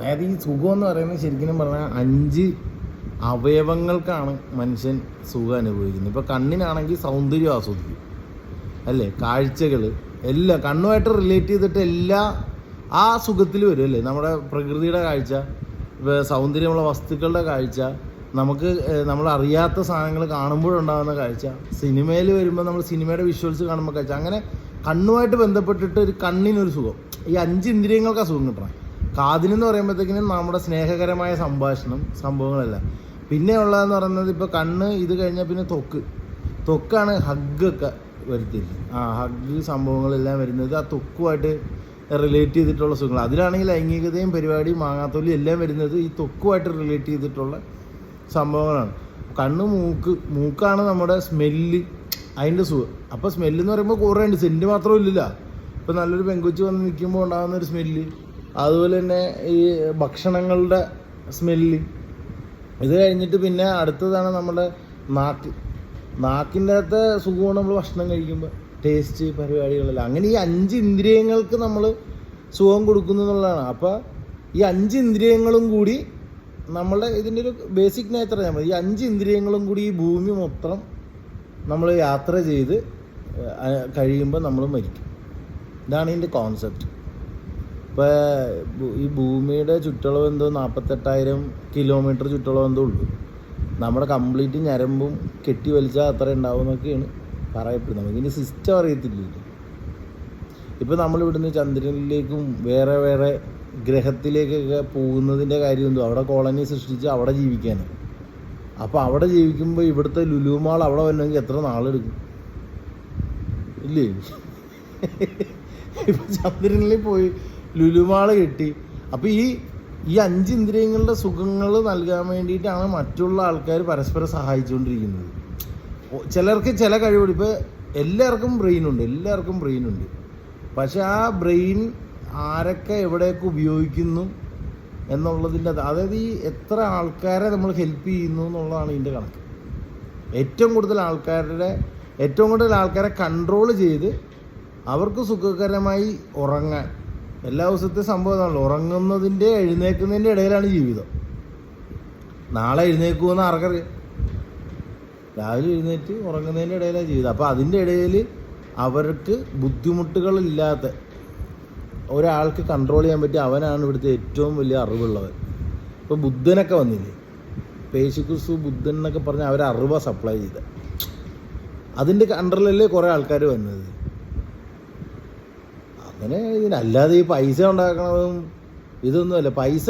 അതായത് ഈ സുഖം എന്ന് പറയുന്നത് ശരിക്കും പറഞ്ഞാൽ അഞ്ച് അവയവങ്ങൾക്കാണ് മനുഷ്യൻ സുഖം അനുഭവിക്കുന്നത്. ഇപ്പോൾ കണ്ണിനാണെങ്കിൽ സൗന്ദര്യം ആസ്വദിക്കും. അല്ലേ? കാഴ്ചകൾ എല്ലാം കണ്ണുമായിട്ട് റിലേറ്റ് ചെയ്തിട്ട് എല്ലാ ആ സുഖത്തിൽ വരും അല്ലേ? നമ്മുടെ പ്രകൃതിയുടെ കാഴ്ച സൗന്ദര്യമുള്ള വസ്തുക്കളുടെ കാഴ്ച നമുക്ക് നമ്മൾ അറിയാത്ത സാധനങ്ങൾ കാണുമ്പോഴുണ്ടാകുന്ന കാഴ്ച സിനിമയിൽ വരുമ്പോൾ നമ്മൾ സിനിമയുടെ വിഷ്വൽസ് കാണുമ്പോൾ കാഴ്ച. അങ്ങനെ കണ്ണുമായിട്ട് ബന്ധപ്പെട്ടിട്ട് ഒരു കണ്ണിനൊരു സുഖം. ഈ അഞ്ച് ഇന്ദ്രിയങ്ങൾക്ക് അസുഖം കിട്ടണം. കാതിനെന്ന് പറയുമ്പോഴത്തേക്കിനും നമ്മുടെ സ്നേഹകരമായ സംഭാഷണം സംഭവങ്ങളല്ല. പിന്നെ ഉള്ളതെന്ന് പറയുന്നത് ഇപ്പോൾ കണ്ണ് ഇത് കഴിഞ്ഞാൽ പിന്നെ തൊക്ക്. തൊക്കാണ് ഹഗ്ഗൊക്കെ വരുത്തിയത്. ആ ഹഗ് സംഭവങ്ങളെല്ലാം വരുന്നത് ആ തൊക്കുമായിട്ട് റിലേറ്റ് ചെയ്തിട്ടുള്ള സുഖങ്ങൾ അതിലാണെങ്കിൽ ലൈംഗികതയും പരിപാടിയും മാങ്ങാത്തൊലി എല്ലാം വരുന്നത് ഈ തൊക്കുമായിട്ട് റിലേറ്റ് ചെയ്തിട്ടുള്ള സംഭവങ്ങളാണ്. കണ്ണ് മൂക്ക് മൂക്കാണ് നമ്മുടെ സ്മെല്ല് അതിന്റെ സുഖം. അപ്പോൾ സ്മെല്ല് എന്ന് പറയുമ്പോൾ കുറേ ഉണ്ട്. സെന്റ് മാത്രം ഇല്ലല്ലോ. ഇപ്പോൾ നല്ലൊരു പെങ്കൊച്ച് വന്ന് നിൽക്കുമ്പോൾ ഉണ്ടാകുന്ന ഒരു സ്മെല്ല്. അതുപോലെ തന്നെ ഈ ഭക്ഷണങ്ങളുടെ സ്മെല്ല് ഇത് കഴിഞ്ഞിട്ട് പിന്നെ അടുത്തതാണ് നമ്മുടെ നാക്ക്. നാക്കിന്റെ അകത്തെ സുഖമാണ് നമ്മൾ ഭക്ഷണം കഴിക്കുമ്പോൾ ടേസ്റ്റ് പരിപാടികളെല്ലാം. അങ്ങനെ ഈ അഞ്ച് ഇന്ദ്രിയങ്ങൾക്ക് നമ്മൾ സുഖം കൊടുക്കുന്നു എന്നുള്ളതാണ്. അപ്പോൾ ഈ അഞ്ച് ഇന്ദ്രിയങ്ങളും കൂടി നമ്മളുടെ ഇതിന്റെ ഒരു ബേസിക് നേച്ചർ നമ്മൾ ഈ അഞ്ച് ഇന്ദ്രിയങ്ങളും കൂടി ഈ ഭൂമി മൊത്തം നമ്മൾ യാത്ര ചെയ്ത് കഴിയുമ്പോൾ നമ്മൾ മരിക്കും. ഇതാണ് ഇതിന്റെ കോൺസെപ്റ്റ് ഇപ്പോൾ ഈ ഭൂമിയുടെ ചുറ്റളവ് എന്തോ നാൽപ്പത്തെട്ടായിരം കിലോമീറ്റർ ചുറ്റളവ് എന്തോ ഉള്ളൂ. നമ്മുടെ കംപ്ലീറ്റ് ഞരമ്പും കെട്ടി വലിച്ചാൽ അത്ര ഉണ്ടാവും എന്നൊക്കെയാണ് പറയപ്പെടുന്നത്. നമുക്കിനി സിസ്റ്റം അറിയത്തില്ല ഇപ്പോൾ നമ്മൾ ഇവിടുന്ന് ചന്ദ്രനിലേക്കും വേറെ വേറെ ഗ്രഹത്തിലേക്കൊക്കെ പോകുന്നതിന്റെ കാര്യം എന്തോ? അവിടെ കോളനി സൃഷ്ടിച്ച് അവിടെ ജീവിക്കാനാണ് അപ്പോൾ അവിടെ ജീവിക്കുമ്പോൾ ഇവിടുത്തെ ലുലുമാൾ അവിടെ വരണമെങ്കിൽ എത്ര നാളെടുക്കും? ഇല്ലേ? ഇപ്പം ചന്ദ്രനിൽ പോയി ലുലുമാൾ കെട്ടി. അപ്പൊ ഈ ഈ അഞ്ച് ഇന്ദ്രിയങ്ങളുടെ സുഖങ്ങൾ നൽകാൻ വേണ്ടിയിട്ടാണ് മറ്റുള്ള ആൾക്കാർ പരസ്പരം സഹായിച്ചുകൊണ്ടിരിക്കുന്നത്. ചിലർക്ക് ചില കഴിവുകൾ ഇപ്പോൾ എല്ലാവർക്കും ബ്രെയിൻ ഉണ്ട്. എല്ലാവർക്കും ബ്രെയിൻ ഉണ്ട്. പക്ഷെ ആ ബ്രെയിൻ ആരൊക്കെ എവിടെയൊക്കെ ഉപയോഗിക്കുന്നു എന്നുള്ളതിന്റെ അതായത് ഈ എത്ര ആൾക്കാരെ നമ്മൾ ഹെൽപ്പ് ചെയ്യുന്നു എന്നുള്ളതാണ് ഇതിന്റെ കണക്ക്. ഏറ്റവും കൂടുതൽ ആൾക്കാരുടെ ഏറ്റവും കൂടുതൽ ആൾക്കാരെ കൺട്രോൾ ചെയ്ത് അവർക്ക് സുഖകരമായി ഉറങ്ങാൻ എല്ലാ ദിവസത്തെ സംഭവം ഇതാണല്ലോ ഉറങ്ങുന്നതിന്റെ എഴുന്നേൽക്കുന്നതിന്റെ ഇടയിലാണ് ജീവിതം. നാളെ എഴുന്നേൽക്കുമെന്ന് ആർക്കറിയാം? രാവിലെ എഴുന്നേറ്റ് ഉറങ്ങുന്നതിന്റെ ഇടയിലാണ് ജീവിതം. അപ്പോൾ അതിന്റെ ഇടയിൽ അവർക്ക് ബുദ്ധിമുട്ടുകളില്ലാത്ത ഒരാൾക്ക് കൺട്രോൾ ചെയ്യാൻ പറ്റിയ അവനാണ് ഇവിടുത്തെ ഏറ്റവും വലിയ അറിവുള്ളവൻ. ഇപ്പോൾ ബുദ്ധനൊക്കെ വന്നില്ലേ? പേശിക്കുസു ബുദ്ധൻ എന്നൊക്കെ പറഞ്ഞ് അവർ അറിവ സപ്ലൈ ചെയ്ത അതിന്റെ അണ്ടറിലല്ലേ കുറേ ആൾക്കാർ വന്നത്? അങ്ങനെ ഇതിനല്ലാതെ ഈ പൈസ ഉണ്ടാക്കണതും ഇതൊന്നുമല്ല. പൈസ